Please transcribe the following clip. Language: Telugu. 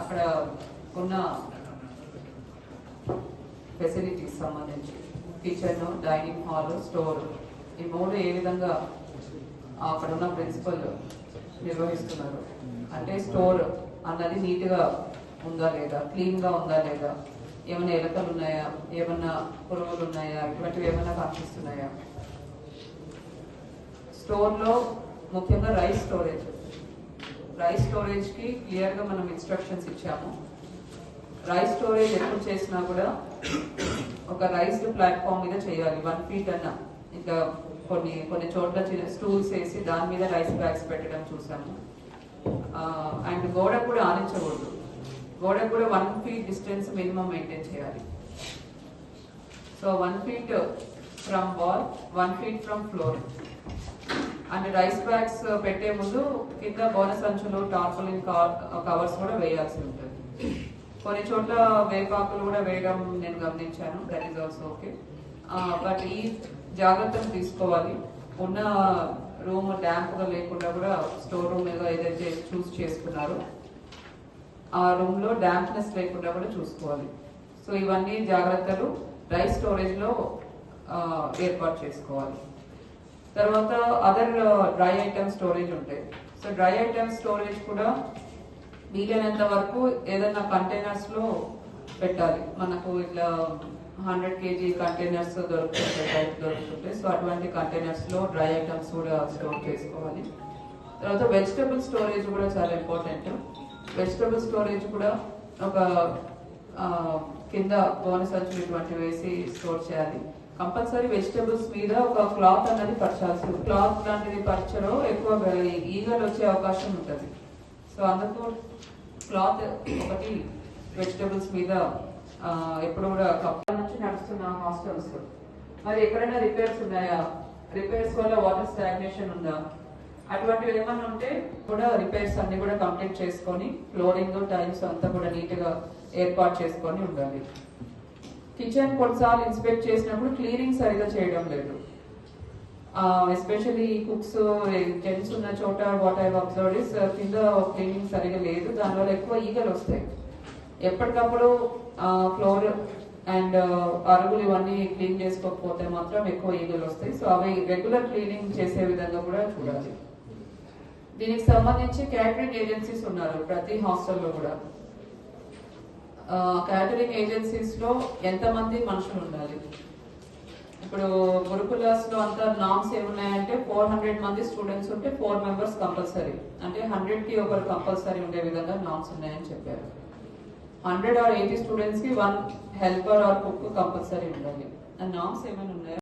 అక్కడ ఉన్న ఫెసిలిటీస్ సంబంధించి కిచెన్ డైనింగ్ హాల్ స్టోర్ ఈ మూడు ఏ విధంగా అక్కడ ఉన్న ప్రిన్సిపల్ నిర్వహిస్తున్నారు? అంటే స్టోర్ అన్నది నీట్గా ఉందా లేదా? క్లీన్గా ఉందా లేదా? ఏమైనా ఎలకలు ఉన్నాయా? ఏమైనా పురుగులు ఉన్నాయా? ఇటువంటివి ఏమైనా కనిపిస్తున్నాయా? స్టోర్లో ముఖ్యంగా రైస్ స్టోరేజ్ రైస్ స్టోరేజ్కి క్లియర్గా మనం ఇన్స్ట్రక్షన్స్ ఇచ్చాము. రైస్ స్టోరేజ్ ఎప్పుడు చేసినా కూడా ఒక రైస్డ్ ప్లాట్ఫామ్ మీద చేయాలి. వన్ ఫీట్ అన్న. ఇంకా కొన్ని కొన్ని చోట్ల చిన్న స్టూల్స్ వేసి దాని మీద రైస్ బ్యాగ్స్ పెట్టడం చూసాము. అండ్ గోడ కూడా ఆనించకూడదు. గోడ కూడా one feet distance minimum maintain చేయాలి. So one feet from wall one feet from floor and rice bags uh, పెట్టే ముందు కింద బోన సంచులు టార్పలిన్ కవర్స్ కూడా వేయాల్సి ఉంటుంది. కొన్ని చోట్ల వేపాకులు కూడా వేయడం నేను గమనించాను. That is also okay but ఈ జాగ్రత్తలు తీసుకోవాలి. ఉన్న రూమ్ డ్యాంప్గా లేకుండా కూడా స్టోర్ రూమ్ ఏదో ఏదైతే చూస్ చేసుకున్నారో ఆ రూమ్లో లేకుండా కూడా చూసుకోవాలి. సో ఇవన్నీ జాగ్రత్తలు రైస్ స్టోరేజ్లో uh, ఏర్పాటు చేసుకోవాలి. తర్వాత అదర్ డ్రై ఐటమ్ స్టోరేజ్ ఉంటాయి. సో డ్రై ఐటమ్ స్టోరేజ్ కూడా వీలైనంత వరకు ఏదైనా కంటైనర్స్లో పెట్టాలి. మనకు ఇట్లా హండ్రెడ్ కేజీ కంటైనర్స్ దొరుకుతుంటాయి బయట దొరుకుతుంటాయి. సో అటువంటి కంటైనర్స్లో డ్రై ఐటమ్స్ కూడా స్టోర్ చేసుకోవాలి. తర్వాత వెజిటబుల్ స్టోరేజ్ కూడా చాలా ఇంపార్టెంట్ వెజిటబుల్ స్టోరేజ్ కూడా ఒక uh, కింద బోనస్ సంచులు ఇటువంటివి వేసి స్టోర్ చేయాలి. కంపల్సరీ వెజిటబుల్స్ మీద ఒక క్లాత్ అనేది పరచాల్సి క్లాత్ లాంటిది పరచడం ఎక్కువ ఈగలు వచ్చే అవకాశం ఉంటుంది. సో అందుకు క్లాత్ ఒకటి వెజిటబుల్స్ మీద ఎప్పుడు కూడా కప్పల నుంచి నడుస్తున్న హాస్టల్స్. మరి ఎక్కడైనా రిపేర్స్ ఉన్నాయా? రిపేర్స్ వల్ల వాటర్ స్టాగ్నేషన్ ఉందా? అటువంటివి ఏమన్నా ఉంటే కూడా రిపేర్స్ అన్ని కూడా కంప్లీట్ చేసుకొని ఫ్లోరింగ్ టైల్స్ అంతా కూడా నీట్గా ఏర్పాటు చేసుకొని ఉండాలి. కిచెన్ కొన్నిసార్లు ఇన్స్పెక్ట్ చేసినప్పుడు క్లీనింగ్ సరిగా చేయడం లేదు. ఎస్పెషల్లీ కుక్స్ జెంట్స్ ఉన్న చోట వాట్ ఐ అబ్జర్వ్ ఇస్ కింద క్లీనింగ్ సరిగా లేదు. దానివల్ల ఎక్కువ ఈగలు వస్తాయి. ఎప్పటికప్పుడు ఫ్లోర్ అండ్ అరుగులు ఇవన్నీ క్లీన్ చేసుకోకపోతే మాత్రం ఎక్కువ ఈగలు వస్తాయి. సో అవి రెగ్యులర్ క్లీనింగ్ చేసే విధంగా కూడా చూడాలి. దీనికి సంబంధించి క్యాటరింగ్ ఏజెన్సీస్ ఉన్నారు ప్రతి హాస్టల్లో కూడా. క్యాటరింగ్ ఏజెన్సీస్లో ఎంతమంది మనుషులు ఉండాలి? ఇప్పుడు గురుకులాస్లో అంతా నామ్స్ ఏమున్నాయంటే ఫోర్ హండ్రెడ్ మంది స్టూడెంట్స్ ఉంటే ఫోర్ మెంబర్స్ కంపల్సరీ అంటే హండ్రెడ్కి ఒకరు కంపల్సరీ ఉండే విధంగా నామ్స్ ఉన్నాయని చెప్పారు. హండ్రెడ్ ఆర్ ఎయిటీ స్టూడెంట్స్కి one helper or cook compulsory ఉండాలి. ఆ నామ్స్ ఏమైనా ఉన్నాయా?